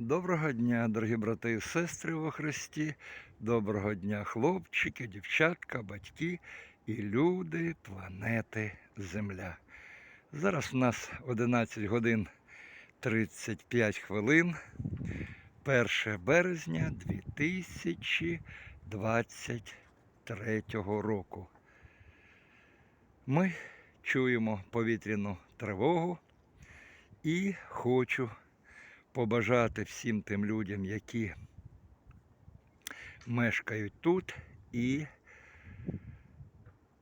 Доброго дня, дорогі брати і сестри во Христі. Доброго дня, хлопчики, дівчатка, батьки і люди планети Земля. Зараз у нас 11 годин 35 хвилин. 1 березня 2023 року. Ми чуємо повітряну тривогу і хочу побажати всім тим людям, які мешкають тут і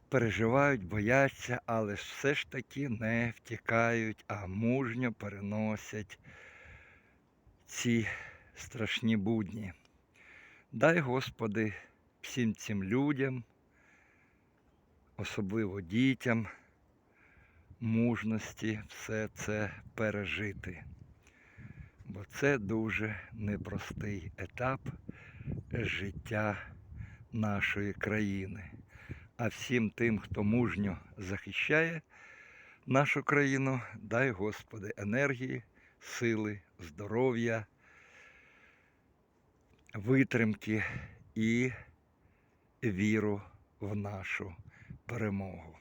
переживають, бояться, але все ж таки не втікають, а мужньо переносять ці страшні будні. Дай Господи всім цим людям, особливо дітям, мужності все це пережити бо це дуже непростий етап життя нашої країни. А всім тим, хто мужньо захищає нашу країну, дай Господи енергії, сили, здоров'я, витримки і віру в нашу перемогу.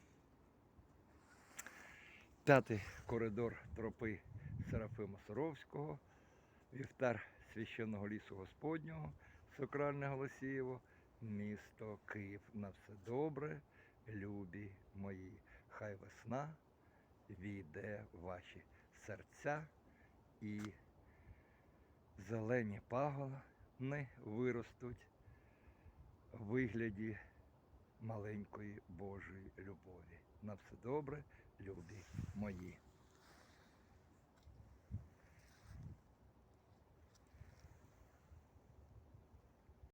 П'ятий коридор тропи Серафима Суровського, вівтар священного лісу Господнього, Сокральне Голосієво, місто Київ. На все добре, любі мої. Хай весна війде в ваші серця і зелені пагони виростуть в вигляді маленької Божої любові. На все добре, любі мої.